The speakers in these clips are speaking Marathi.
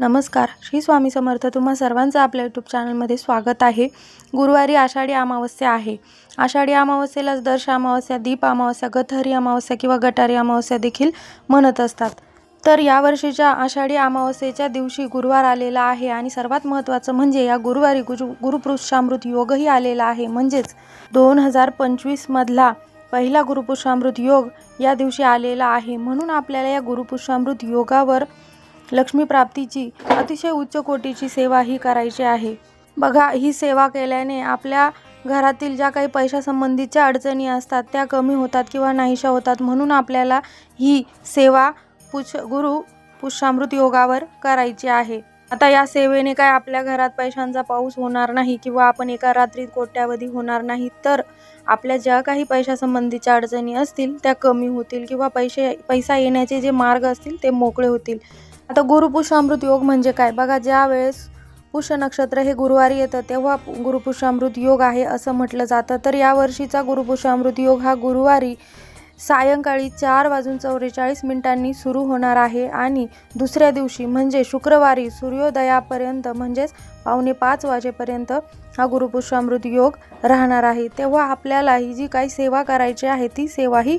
नमस्कार. श्री स्वामी समर्थ तुम्हा सर्वांचं आपल्या यूट्यूब चॅनलमध्ये स्वागत आहे. गुरुवारी आषाढी अमावस्या आहे. आषाढी अमावस्येलाच दर्श अमावस्या दीप अमावस्या गथहरी अमावस्या किंवा गटारी अमावस्या देखील म्हणत असतात. तर यावर्षीच्या आषाढी अमावस्येच्या दिवशी गुरुवार आलेला आहे आणि सर्वात महत्त्वाचं म्हणजे या गुरुवारी गुरु गुरुपुरुषामृत योगही आलेला आहे. म्हणजेच दोन हजार पंचवीसमधला पहिला गुरुपुरुषामृत योग या दिवशी आलेला आहे. म्हणून आपल्याला या गुरुपुरुषामृत योगावर लक्ष्मी प्राप्तीची अतिशय उच्च कोटीची सेवा ही करायची आहे. बघा ही सेवा केल्याने आपल्या घरातील ज्या काही पैशासंबंधीच्या अडचणी असतात त्या कमी होतात किंवा नाहीशा होतात म्हणून आपल्याला ही सेवा पुष गुरु पुष्यामृत योगावर करायची आहे. आता या सेवेने काय आपल्या घरात पैशांचा पाऊस होणार नाही किंवा आपण एका रात्रीत कोट्यावधी होणार नाही तर आपल्या ज्या काही पैशासंबंधीच्या अडचणी असतील त्या कमी होतील किंवा पैसे पैसा येण्याचे जे मार्ग असतील ते मोकळे होतील. आता गुरुपुषामृत योग म्हणजे काय? बघा ज्या वेळेस पुष्य नक्षत्र हे गुरुवारी येतं तेव्हा गुरुपुषामृत योग आहे असं म्हटलं जातं. तर यावर्षीचा गुरुपुषामृत योग हा गुरुवारी सायंकाळी चार वाजून चौवेचाळीस मिनिटांनी सुरू होणार आहे आणि दुसऱ्या दिवशी म्हणजे शुक्रवारी सूर्योदयापर्यंत म्हणजेच पावणे पाच वाजेपर्यंत हा गुरुपुष्पामृत योग राहणार आहे. तेव्हा आपल्याला ही जी काही सेवा करायची आहे ती सेवा ही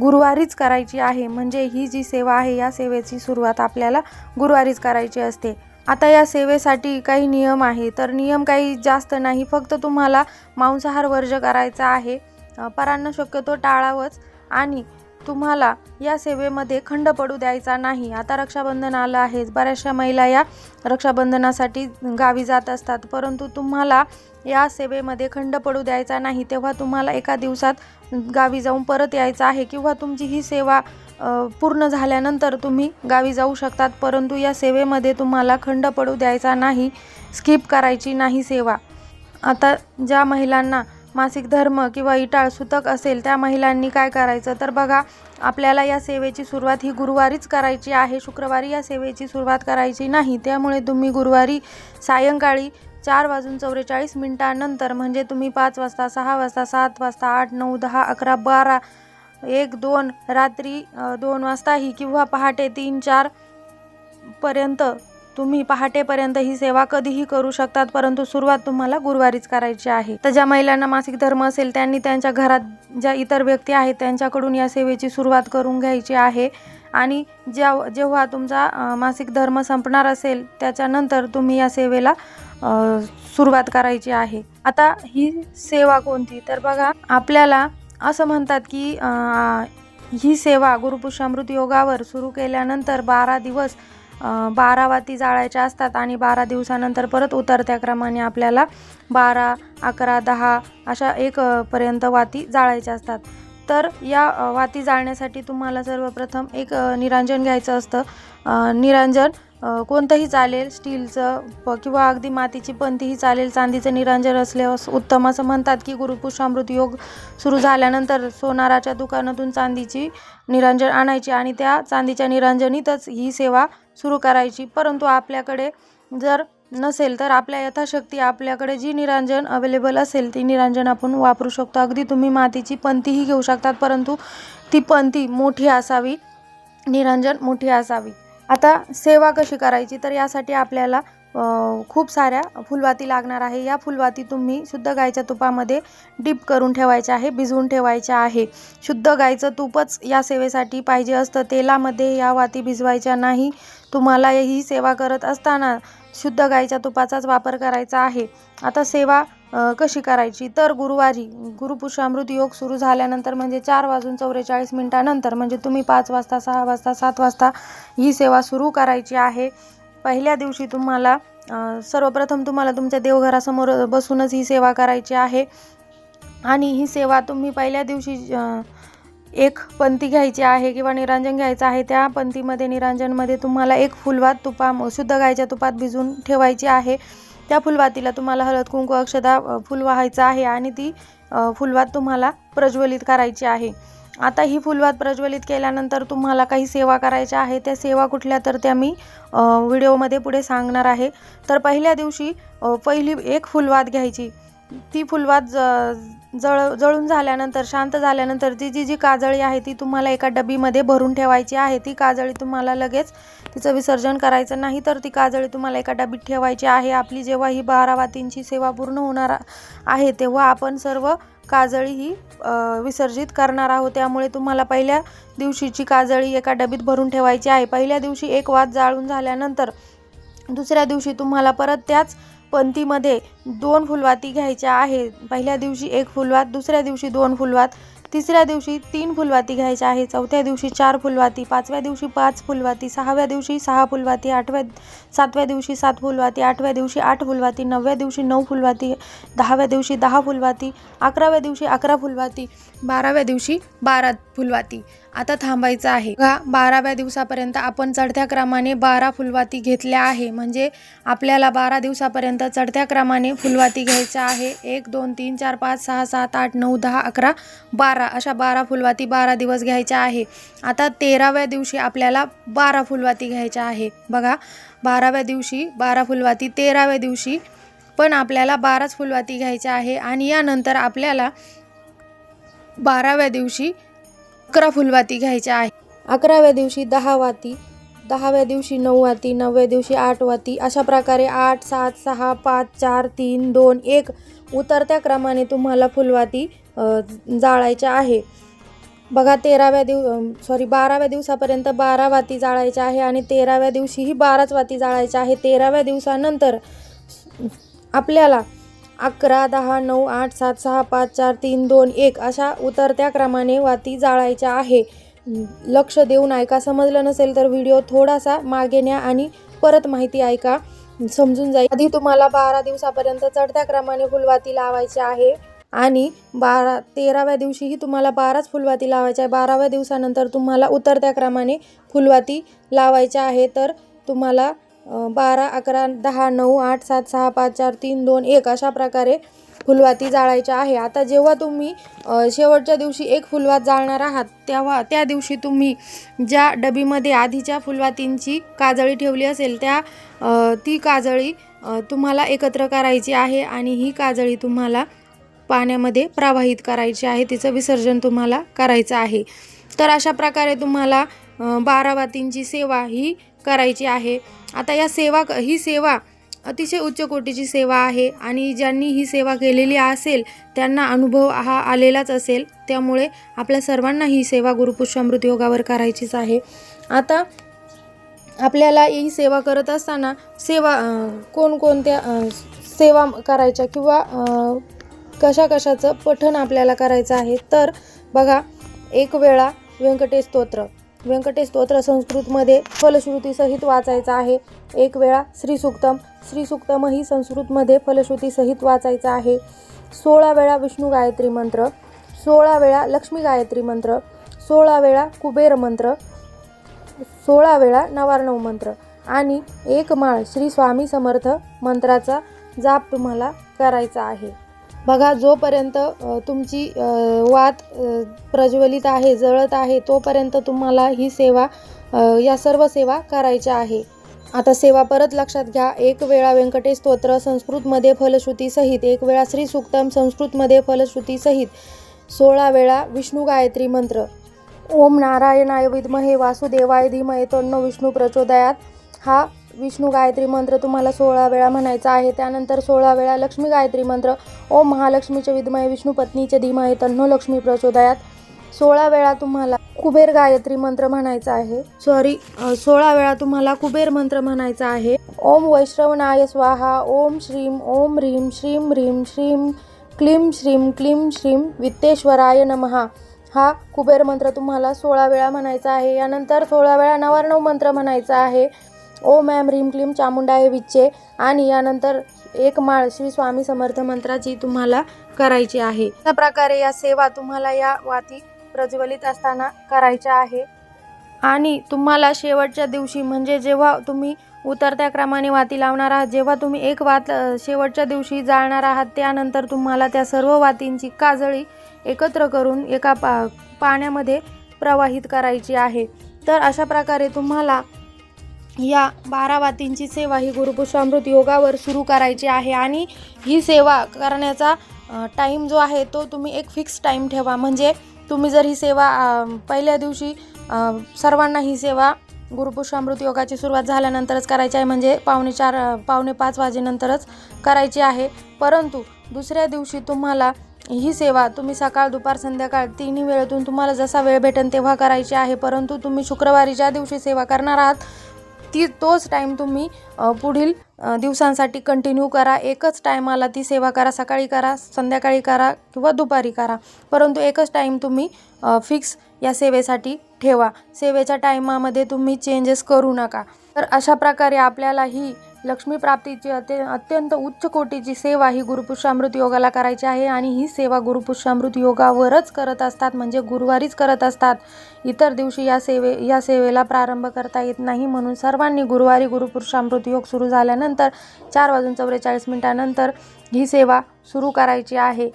गुरुवारीच करायची आहे. म्हणजे ही जी सेवा आहे या सेवेची सुरुवात आपल्याला गुरुवारीच करायची असते. आता या सेवेसाठी काही नियम आहे. तर नियम काही जास्त नाही. फक्त तुम्हाला मांसाहार वर्ज करायचा आहे. परांना शक्यतो टाळावंच. आणि तुम्हाला या सेवेमध्ये खंड पडू द्यायचा नाही. आता रक्षाबंधन आलं आहे. बऱ्याचशा महिला या रक्षाबंधनासाठी गावी जात असतात. परंतु तुम्हाला या सेवेमध्ये खंड पडू द्यायचा नाही. तेव्हा तुम्हाला एका दिवसात गावी जाऊन परत यायचं आहे किंवा तुमची ही सेवा पूर्ण झाल्यानंतर तुम्ही गावी जाऊ शकतात. परंतु या सेवेमध्ये तुम्हाला खंड पडू द्यायचा नाही. स्किप करायची नाही सेवा. आता ज्या महिलांना मासिक धर्म किंवा इटाळ सुतक असेल त्या महिलांनी काय करायचं? तर बघा आपल्याला या सेवेची सुरुवात ही गुरुवारीच करायची आहे. शुक्रवारी या सेवेची सुरुवात करायची नाही. त्यामुळे तुम्ही गुरुवारी सायंकाळी चार वाजून चौवेचाळीस मिनिटांनंतर म्हणजे तुम्ही पाच वाजता सहा वाजता सात वाजता आठ नऊ दहा अकरा बारा एक दोन रात्री दोन वाजताही किंवा पहाटे तीन चार पर्यंत तुम्ही पहाटेपर्यंत ही सेवा कधीही करू शकतात परंतु सुरुवात तुम्हाला गुरुवारीच करायची आहे. तर ज्या महिलांना मासिक धर्म असेल त्यांनी त्यांच्या घरात ज्या इतर व्यक्ती आहेत त्यांच्याकडून या सेवेची सुरुवात करून घ्यायची आहे. आणि ज्या जेव्हा तुमचा मासिक धर्म संपणार असेल त्याच्यानंतर तुम्ही या सेवेला सुरुवात करायची आहे. आता ही सेवा कोणती? तर बघा आपल्याला असं म्हणतात की ही सेवा गुरुपुष्यामृत योगावर सुरू केल्यानंतर बारा दिवस बारा वाती जाळायच्या असतात आणि बारा दिवसानंतर परत उतरत्या क्रमाने आपल्याला बारा अकरा दहा अशा एक पर्यंत वाती जाळायच्या असतात. तर या वाती जाळण्यासाठी तुम्हाला सर्वप्रथम एक निरांजन घ्यायचं असतं. निरांजन कोणतंही चालेल स्टीलचं प किंवा अगदी मातीची पंतीही चालेल चांदीचं निरांजन असल्यास उत्तम असं म्हणतात की गुरुपुषामृत योग सुरू झाल्यानंतर सोनाराच्या दुकानातून चांदीची निरांजन आणायची आणि त्या चांदीच्या निरांजनीतच ही सेवा सुरू करायची. परंतु आपल्याकडे जर नसेल तर आपल्या यथाशक्ती आपल्याकडे जी निरांजन अवेलेबल असेल ती निरांजन आपण वापरू शकतो. अगदी तुम्ही मातीची पंतीही घेऊ शकतात परंतु ती पंती मोठी असावी निरांजन मोठी असावी. आता सेवा कशी करायची? तर यासाठी आपल्याला खूप साऱ्या फुलवाती लागणार आहे. या फुलवाती तुम्ही शुद्ध गाईच्या तुपामध्ये डीप करून ठेवायच्या आहे भिजवून ठेवायच्या आहे. शुद्ध गाईचं तूपच या सेवेसाठी पाहिजे असतं. तेलामध्ये या वाती भिजवायच्या नाही. तुम्हाला ही सेवा करत असताना शुद्ध गाईच्या तुपाचाच वापर करायचा आहे. आता सेवा कशी करायची? तर गुरुवारी गुरुपुषामृत योग सुरू झाल्यानंतर म्हणजे चार वाजून चौवेचाळीस मिनिटानंतर म्हणजे तुम्ही पाच वाजता सहा वाजता सात वाजता ही सेवा सुरू करायची आहे. पहिल्या दिवशी तुम्हाला सर्वप्रथम तुम्हाला तुमच्या देवघरासमोर बसूनच ही सेवा करायची आहे. आणि ही सेवा तुम्ही पहिल्या दिवशी एक पंती घ्यायची आहे किंवा निरांजन घ्यायचं आहे त्या पंतीमध्ये निरांजनमध्ये तुम्हाला एक फुलवात तुपा शुद्ध गाईच्या तुपात भिजून ठेवायची आहे. त्या फुलवातीला तुम्हाला हळद कुंकू अक्षदा फुल वाहायचं आहे आणि ती फुलवात तुम्हाला प्रज्वलित करायची आहे. आता ही फुलवात प्रज्वलित केल्यानंतर तुम्हाला काही सेवा करायच्या आहे त्या सेवा कुठल्या तर त्या मी व्हिडिओमध्ये पुढे सांगणार आहे. तर पहिल्या दिवशी पहिली एक फुलवात घ्यायची. ती फुलवात ज जळ जळून झाल्यानंतर शांत झाल्यानंतर ती जी जी काजळी आहे ती तुम्हाला एका डबीमध्ये भरून ठेवायची आहे. ती काजळी तुम्हाला लगेच तिचं विसर्जन करायचं नाही तर ती काजळी तुम्हाला एका डबीत ठेवायची आहे. आपली जेव्हा ही बारा वातींची सेवा पूर्ण होणार आहे तेव्हा आपण सर्व काजळी ही विसर्जित करणार आहोत. त्यामुळे तुम्हाला पहिल्या दिवशीची काजळी एका डबीत भरून ठेवायची आहे. पहिल्या दिवशी एक वाद जाळून झाल्यानंतर दुसऱ्या दिवशी तुम्हाला परत त्याच पंतीमध्ये दोन फुलवाती घ्यायच्या आहे पहिल्या दिवशी एक फुलवात दुसऱ्या दिवशी दोन फुलवात. तिसऱ्या दिवशी तीन फुलवाती घ्यायच्या आहे चौथ्या दिवशी चार फुलवाती पाचव्या दिवशी पाच फुलवाती सहाव्या दिवशी सहा फुलवाती आठव्या सातव्या दिवशी सात फुलवाती आठव्या दिवशी आठ फुलवाती नवव्या दिवशी नऊ फुलवाती दहाव्या दिवशी दहा फुलवाती अकराव्या दिवशी अकरा फुलवाती बाराव्या दिवशी बारा फुलवाती. आता थांबायचं आहे. बघा बाराव्या दिवसापर्यंत आपण चढत्या क्रमाने बारा फुलवाती घेतल्या आहे. म्हणजे आपल्याला बारा दिवसापर्यंत चढत्या क्रमाने फुलवाती घ्यायच्या आहे. एक दोन तीन चार पाच सहा सात आठ नऊ दहा अकरा बारा अशा बारा फुलवाती बारा दिवस घ्यायच्या आहे. आता तेराव्या दिवशी आपल्याला बारा फुलवाती घ्यायच्या आहे. बघा बाराव्या दिवशी बारा फुलवाती तेराव्या दिवशी पण आपल्याला बाराच फुलवाती घ्यायच्या आहे. आणि यानंतर आपल्याला बाराव्या दिवशी अकरा फुलवाती घ्यायच्या आहे. अकराव्या दिवशी दहा वाती दहाव्या दिवशी नऊ वाती नवव्या दिवशी आठ वाती अशा प्रकारे आठ सात सहा पाच चार तीन दोन एक उतरत्या क्रमाने तुम्हाला फुलवाती जाळायच्या आहे. बघा तेराव्या दिव सॉरी बाराव्या दिवसापर्यंत बारा वाती जाळायच्या आहे आणि तेराव्या दिवशीही बाराच वाती जाळायच्या आहे. तेराव्या दिवसानंतर आपल्याला अकरा दहा नऊ आठ सात सहा पाच चार तीन दोन एक अशा उतरत्या क्रमाने वाती जाळायच्या आहे. लक्ष देऊन ऐका. समजलं नसेल तर व्हिडिओ थोडासा मागे न्या आणि परत माहिती ऐका. समजून जाईल. आधी तुम्हाला बारा दिवसापर्यंत चढत्या क्रमाने फुलवाती लावायची आहे आणि बारा तेराव्या दिवशीही तुम्हाला बाराच फुलवाती लावायच्या आहे. बाराव्या दिवसानंतर तुम्हाला उतरत्या क्रमाने फुलवाती लावायच्या आहे. तर तुम्हाला बारा अकरा दहा नऊ आठ सात सहा पाच चार तीन दोन एक अशा प्रकारे फुलवाती जाळायच्या आहे. आता जेव्हा तुम्ही शेवटच्या दिवशी एक फुलवात जाळणार आहात तेव्हा त्या दिवशी तुम्ही ज्या डबीमध्ये आधीच्या फुलवातींची काजळी ठेवली असेल त्या ती काजळी तुम्हाला एकत्र करायची आहे आणि ही काजळी तुम्हाला पाण्यामध्ये प्रवाहित करायची आहे तिचं विसर्जन तुम्हाला करायचं आहे. तर अशा प्रकारे तुम्हाला बारावातींची सेवा ही करायची आहे. आता या सेवा ही सेवा अतिशय उच्च कोटीची सेवा आहे आणि ज्यांनी ही सेवा केलेली असेल त्यांना अनुभव हा आलेलाच असेल. त्यामुळे आपल्या सर्वांना ही सेवा गुरुपुष्पामृत योगावर करायचीच आहे. आता आपल्याला ही सेवा करत असताना सेवा कोणकोणत्या सेवा करायच्या किंवा कशा कशाचं पठण आपल्याला करायचं आहे. तर बघा एक वेळा व्यंकटेश स्तोत्र. व्यंकटेश स्तोत्र संस्कृतमध्ये फलश्रुतीसहित वाचायचं आहे. एक वेळा श्रीसुक्तम श्रीसुक्तमही संस्कृतमध्ये फलश्रुतीसहित वाचायचं आहे. सोळा वेळा विष्णू गायत्री मंत्र सोळा वेळा लक्ष्मी गायत्री मंत्र सोळा वेळा कुबेर मंत्र सोळा वेळा नवार्णव मंत्र आणि एक माळ श्री स्वामी समर्थ मंत्राचा जाप तुम्हाला करायचा आहे. बघा जोपर्यंत तुमची वात प्रज्वलित आहे जळत आहे तोपर्यंत तुम्हाला ही सेवा या सर्व सेवा करायच्या आहे. आता सेवा परत लक्षात घ्या. एक वेळा व्यंकटेश स्तोत्र संस्कृतमध्ये फलश्रुतीसहित एक वेळा श्री सुक्तम संस्कृतमध्ये फलश्रुतीसहित सोळा वेळा विष्णू गायत्री मंत्र. ओम नारायणाय विद्महे वासुदेवाय धीमहे तन्नो विष्णू प्रचोदयात. हा विष्णू गायत्री मंत्र तुम्हाला सोळा वेळा म्हणायचा आहे. त्यानंतर सोळा वेळा लक्ष्मी गायत्री मंत्र. ओम महालक्ष्मीचे विद्मय विष्णू पत्नीचे धीमय तन्नो लक्ष्मी प्रचोदयात. सोळा वेळा तुम्हाला कुबेर गायत्री मंत्र म्हणायचा आहे. सॉरी सोळा वेळा तुम्हाला कुबेर मंत्र म्हणायचा आहे. ओम वैष्णवनाय स्वाहा ओम श्रीम ओम ह्रीम श्रीम ह्रीम श्रीम क्लीम श्रीम क्लीम श्रीम वित्तेश्वराय नमहा. हा कुबेर मंत्र तुम्हाला सोळा वेळा म्हणायचा आहे. यानंतर सोळा वेळा नवार्णव मंत्र म्हणायचा आहे. ओम ॲम रिम क्लीम चामुंडाय विच्चे. आणि यानंतर एक माळ श्री स्वामी समर्थ मंत्राची तुम्हाला करायची आहे. अशा प्रकारे या सेवा तुम्हाला या वाती प्रज्वलित असताना करायच्या आहे. आणि तुम्हाला शेवटच्या दिवशी म्हणजे जेव्हा तुम्ही उतरत्या क्रमाने वाती लावणार आहात जेव्हा तुम्ही एक वात शेवटच्या दिवशी जाळणार आहात त्यानंतर तुम्हाला त्या सर्व वातींची काजळी एकत्र करून एका पा पाण्यामध्ये प्रवाहित करायची आहे. तर अशा प्रकारे तुम्हाला या बारा वातींची सेवा ही गुरुपुष्पामृत योगावर सुरू करायची आहे आणि ही सेवा करण्याचा टाईम जो आहे तो तुम्ही एक फिक्स टाईम ठेवा. म्हणजे तुम्ही जर ही सेवा पहिल्या दिवशी सर्वांना ही सेवा गुरुपुष्पामृत योगाची सुरुवात झाल्यानंतरच करायची आहे. म्हणजे पावणे चार पावणे पाच वाजेनंतरच करायची आहे. परंतु दुसऱ्या दिवशी तुम्हाला ही सेवा तुम्ही सकाळ दुपार संध्याकाळ तिन्ही वेळेतून तुम्हाला जसा वेळ भेटेल तेव्हा करायची आहे. परंतु तुम्ही शुक्रवारी ज्या दिवशी सेवा करणार आहात ती तोच टाईम तुम्ही पुढील दिवसांसाठी कंटिन्यू करा. एकच टायमाला ती सेवा करा. सकाळी करा संध्याकाळी करा किंवा दुपारी करा. परंतु एकच टाईम तुम्ही फिक्स या सेवेसाठी ठेवा. सेवेच्या टायमामध्ये तुम्ही चेंजेस करू नका. तर अशा प्रकारे आपल्याला ही लक्ष्मी प्राप्तीची अत्य अत्यंत उच्च कोटीची सेवा ही गुरुपुष्यामृत योगाला करायची आहे आणि ही सेवा गुरुपुष्यामृत योगावरच करत असतात म्हणजे गुरुवारीच करत असतात. इतर दिवशी या सेवे या सेवेला प्रारंभ करता येत नाही म्हणून सर्वांनी गुरुवारी गुरुपुरुषामृत योग सुरू झाल्यानंतर चार वाजून चौवेचाळीस मिनिटानंतर ही सेवा सुरू करायची आहे.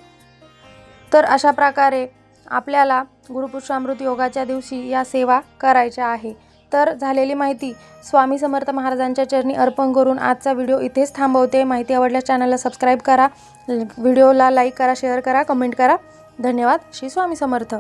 तर अशा प्रकारे आपल्याला गुरुपुरुषामृत योगाच्या दिवशी या सेवा करायच्या आहे. तर झालेली माहिती स्वामी समर्थ महाराजांच्या चरणी अर्पण करून आजचा व्हिडिओ इथेच थांबवते. माहिती आवडल्यास चॅनलला सबस्क्राईब करा. व्हिडिओला लाईक करा शेअर करा कमेंट करा. धन्यवाद. श्री स्वामी समर्थ.